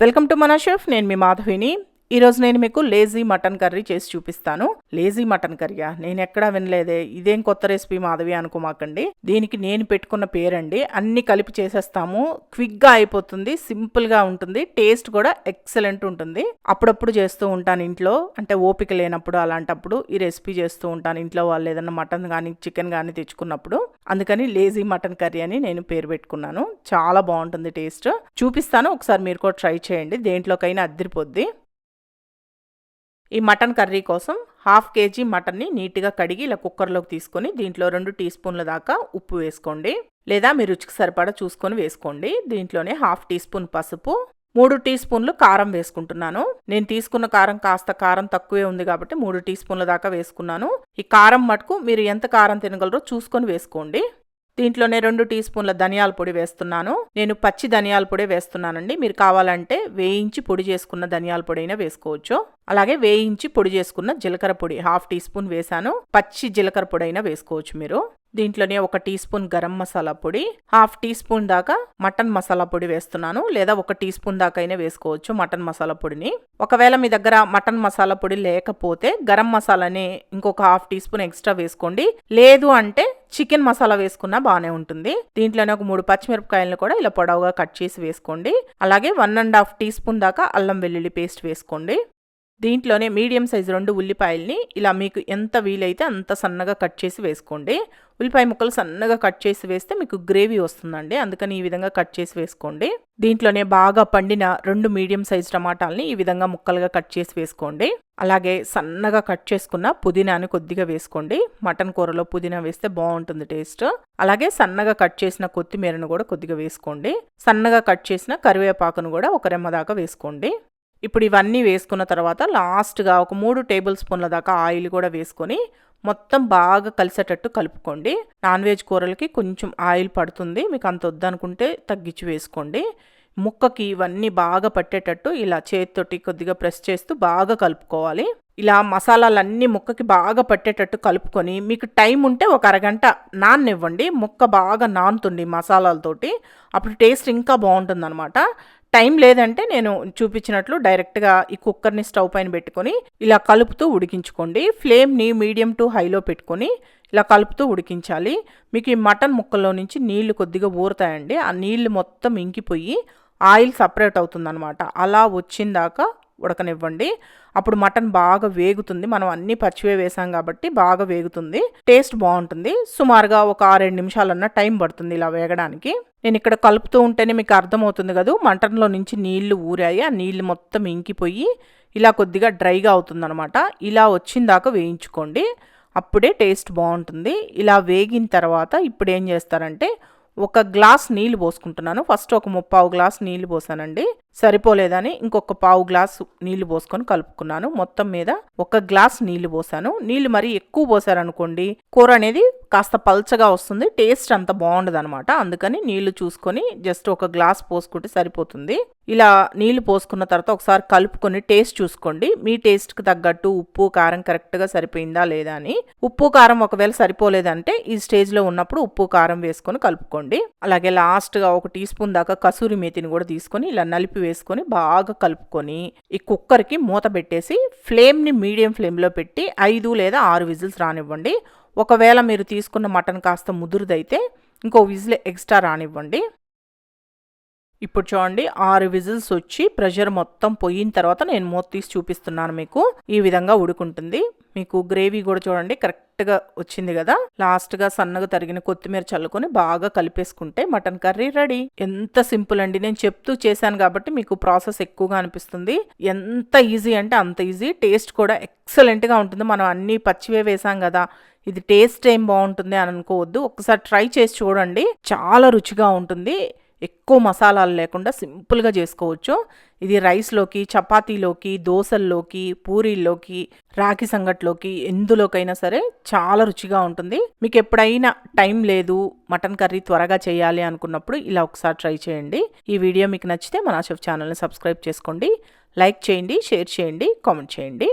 Welcome to మన chef నేను మీ మాధవిని. ఈరోజు నేను మీకు లేజీ మటన్ కర్రీ చేసి చూపిస్తాను. లేజీ మటన్ కర్రీయా నేను ఎక్కడా వినలేదే. ఇదేం కొత్త రెసిపీ మాధవి అనుకోమాకండి. దీనికి నేను పెట్టుకున్న పేరండి. అన్ని కలిపి చేసేస్తాము. క్విక్గా అయిపోతుంది. సింపుల్గా ఉంటుంది. టేస్ట్ కూడా ఎక్సలెంట్ ఉంటుంది. అప్పుడప్పుడు చేస్తూ ఉంటాను ఇంట్లో. అంటే ఓపిక లేనప్పుడు అలాంటప్పుడు ఈ రెసిపీ చేస్తూ ఉంటాను. ఇంట్లో వాళ్ళు ఏదైనా మటన్ కానీ చికెన్ కానీ తెచ్చుకున్నప్పుడు. అందుకని లేజీ మటన్ కర్రీ అని నేను పేరు పెట్టుకున్నాను. చాలా బాగుంటుంది టేస్ట్ చూపిస్తాను. ఒకసారి మీరు కూడా ట్రై చేయండి. దేంట్లోకైనా అద్దరిపోద్ది. ఈ మటన్ కర్రీ కోసం హాఫ్ కేజీ మటన్ని నీట్గా కడిగి ఇలా కుక్కర్లోకి తీసుకొని దీంట్లో రెండు టీ స్పూన్ల దాకా ఉప్పు వేసుకోండి. లేదా మీ రుచికి సరిపడా చూసుకొని వేసుకోండి. దీంట్లోనే హాఫ్ టీ స్పూన్ పసుపు మూడు టీ స్పూన్లు కారం వేసుకుంటున్నాను. నేను తీసుకున్న కారం కాస్త కారం తక్కువే ఉంది కాబట్టి మూడు టీ స్పూన్ల దాకా వేసుకున్నాను. ఈ కారం మటుకు మీరు ఎంత కారం తినగలరో చూసుకొని వేసుకోండి. దీంట్లోనే రెండు టీ స్పూన్ల ధనియాల పొడి వేస్తున్నాను. నేను పచ్చి ధనియాల పొడి వేస్తున్నానండి. మీరు కావాలంటే వేయించి పొడి చేసుకున్న ధనియాల పొడి అయినా వేసుకోవచ్చు. అలాగే వేయించి పొడి చేసుకున్న జీలకర్ర పొడి హాఫ్ టీ స్పూన్ వేసాను పచ్చి జీలకర్ర పొడి అయినా వేసుకోవచ్చు మీరు. దీంట్లోనే ఒక టీ స్పూన్ గరం మసాలా పొడి హాఫ్ టీ స్పూన్ దాకా మటన్ మసాలా పొడి వేస్తున్నాను. లేదా ఒక టీ స్పూన్ దాకా అయినా వేసుకోవచ్చు మటన్ మసాలా పొడిని. ఒకవేళ మీ దగ్గర మటన్ మసాలా పొడి లేకపోతే గరం మసాలాని ఇంకొక హాఫ్ టీ స్పూన్ ఎక్స్ట్రా వేసుకోండి. లేదు అంటే చికెన్ మసాలా వేసుకున్నా బాగానే ఉంటుంది. దీంట్లోనే ఒక మూడు పచ్చిమిరపకాయలను కూడా ఇలా పొడవుగా కట్ చేసి వేసుకోండి. అలాగే one and half teaspoon దాకా అల్లం వెల్లుల్లి పేస్ట్ వేసుకోండి. దీంట్లోనే మీడియం సైజు రెండు ఉల్లిపాయల్ని ఇలా మీకు ఎంత వీలైతే అంత సన్నగా కట్ చేసి వేసుకోండి. ఉల్లిపాయ ముక్కలు సన్నగా కట్ చేసి వేస్తే మీకు గ్రేవీ వస్తుందండి. అందుకని ఈ విధంగా కట్ చేసి వేసుకోండి. దీంట్లోనే బాగా పండిన రెండు మీడియం సైజ్ టమాటాలని ఈ విధంగా ముక్కలుగా కట్ చేసి వేసుకోండి. అలాగే సన్నగా కట్ చేసుకున్న పుదీనాని కొద్దిగా వేసుకోండి. మటన్ కూరలో పుదీనా వేస్తే బాగుంటుంది టేస్ట్. అలాగే సన్నగా కట్ చేసిన కొత్తిమీరను కూడా కొద్దిగా వేసుకోండి. సన్నగా కట్ చేసిన కరివేపాకును కూడా ఒక రెమ్మ దాకా వేసుకోండి. ఇప్పుడు ఇవన్నీ వేసుకున్న తర్వాత లాస్ట్గా ఒక మూడు టేబుల్ స్పూన్ల దాకా ఆయిల్ కూడా వేసుకొని మొత్తం బాగా కలిసేటట్టు కలుపుకోండి. నాన్ వెజ్ కూరలకి కొంచెం ఆయిల్ పడుతుంది. మీకు అంత వద్దనుకుంటే తగ్గించి వేసుకోండి. ముక్కకి ఇవన్నీ బాగా పట్టేటట్టు ఇలా చేతితోటి కొద్దిగా ప్రెస్ చేస్తూ బాగా కలుపుకోవాలి. ఇలా మసాలాలన్నీ ముక్కకి బాగా పట్టేటట్టు కలుపుకొని మీకు టైం ఉంటే ఒక అరగంట నాన్నివ్వండి. ముక్క బాగా నానుతుంది మసాలాలతోటి. అప్పుడు టేస్ట్ ఇంకా బాగుంటుందన్నమాట. టైం లేదంటే నేను చూపించినట్లు డైరెక్ట్గా ఈ కుక్కర్ని స్టవ్ పైన పెట్టుకొని ఇలా కలుపుతూ ఉడికించుకోండి. ఫ్లేమ్ని మీడియం టు హైలో పెట్టుకొని ఇలా కలుపుతూ ఉడికించాలి. మీకు ఈ మటన్ ముక్కల్లో నుంచి నీళ్ళు కొద్దిగా ఊరుతాయండి. ఆ నీళ్ళు మొత్తం ఇంకిపోయి ఆయిల్ సపరేట్ అవుతుందన్నమాట. అలా వచ్చిందాక ఉడకనివ్వండి. అప్పుడు మటన్ బాగా వేగుతుంది. మనం అన్ని పచ్చివే వేసాం కాబట్టి బాగా వేగుతుంది. టేస్ట్ బాగుంటుంది. సుమారుగా ఒక ఆరేడు నిమిషాలన్న టైం పడుతుంది ఇలా వేగడానికి. నేను ఇక్కడ కలుపుతూ ఉంటేనే మీకు అర్థమవుతుంది కదా. మటన్లో నుంచి నీళ్ళు ఊరాయి. ఆ నీళ్ళు మొత్తం ఇంకిపోయి ఇలా కొద్దిగా డ్రైగా అవుతుందనమాట ఇలా వచ్చిందాక వేయించుకోండి. అప్పుడే టేస్ట్ బాగుంటుంది. ఇలా వేగిన తర్వాత ఇప్పుడు ఏం చేస్తారంటే ఒక గ్లాస్ నీళ్ళు పోసుకుంటున్నాను. ఫస్ట్ ఒక ముప్పావు గ్లాస్ నీళ్ళు పోసానండి. సరిపోలేదని ఇంకొక పావు గ్లాసు నీళ్ళు పోసుకొని కలుపుకున్నాను. మొత్తం మీద ఒక గ్లాస్ నీళ్ళు పోసాను. నీళ్ళు మరీ ఎక్కువ పోసారనుకోండి కూర అనేది కాస్త పల్చగా వస్తుంది. టేస్ట్ అంత బాగుండదు అనమాట అందుకని నీళ్ళు చూసుకొని జస్ట్ ఒక గ్లాస్ పోసుకుంటే సరిపోతుంది. ఇలా నీళ్ళు పోసుకున్న తర్వాత ఒకసారి కలుపుకొని టేస్ట్ చూసుకోండి. మీ టేస్ట్కి తగ్గట్టు ఉప్పు కారం కరెక్ట్గా సరిపోయిందా లేదా అని. ఉప్పు కారం ఒకవేళ సరిపోలేదంటే ఈ స్టేజ్లో ఉన్నప్పుడు ఉప్పు కారం వేసుకొని కలుపుకోండి. అలాగే లాస్ట్గా ఒక టీ స్పూన్ దాకా కసూరి మేతిని కూడా తీసుకొని ఇలా నలిపి వేసుకొని బాగా కలుపుకొని ఈ కుక్కర్కి మూత పెట్టేసి ఫ్లేమ్ని మీడియం ఫ్లేమ్లో పెట్టి ఐదు లేదా ఆరు విజిల్స్ రానివ్వండి. ఒకవేళ మీరు తీసుకున్న మటన్ కాస్త ముదురుదైతే ఇంకో విజిల్ ఎక్స్ట్రా రానివ్వండి. ఇప్పుడు చూడండి ఆరు విజిల్స్ వచ్చి ప్రెషర్ మొత్తం పోయిన తర్వాత నేను మూత తీసి చూపిస్తున్నాను మీకు. ఈ విధంగా ఉడుకుంటుంది. మీకు గ్రేవీ కూడా చూడండి కరెక్ట్గా వచ్చింది కదా. లాస్ట్గా సన్నగా తరిగిన కొత్తిమీర చల్లుకొని బాగా కలిపేసుకుంటే మటన్ కర్రీ రెడీ. ఎంత సింపుల్ అండి. నేను చెప్తూ చేశాను కాబట్టి మీకు ప్రాసెస్ ఎక్కువగా అనిపిస్తుంది. ఎంత ఈజీ అంటే అంత ఈజీ. టేస్ట్ కూడా ఎక్సలెంట్గా ఉంటుంది. మనం అన్నీ పచ్చివే వేసాం కదా. ఇది టేస్ట్ ఏం బాగుంటుంది అని అనుకోవద్దు. ఒకసారి ట్రై చేసి చూడండి. చాలా రుచిగా ఉంటుంది. ఎక్కువ మసాలాలు లేకుండా సింపుల్గా చేసుకోవచ్చు. ఇది రైస్లోకి చపాతీలోకి దోశల్లోకి పూరీల్లోకి రాగి సంగట్లోకి ఎందులోకైనా సరే చాలా రుచిగా ఉంటుంది. మీకు ఎప్పుడైనా టైం లేదు మటన్ కర్రీ త్వరగా చేయాలి అనుకున్నప్పుడు ఇలా ఒకసారి ట్రై చేయండి. ఈ వీడియో మీకు నచ్చితే మన చెఫ్ ఛానల్ని సబ్స్క్రైబ్ చేసుకోండి. లైక్ చేయండి షేర్ చేయండి కామెంట్ చేయండి.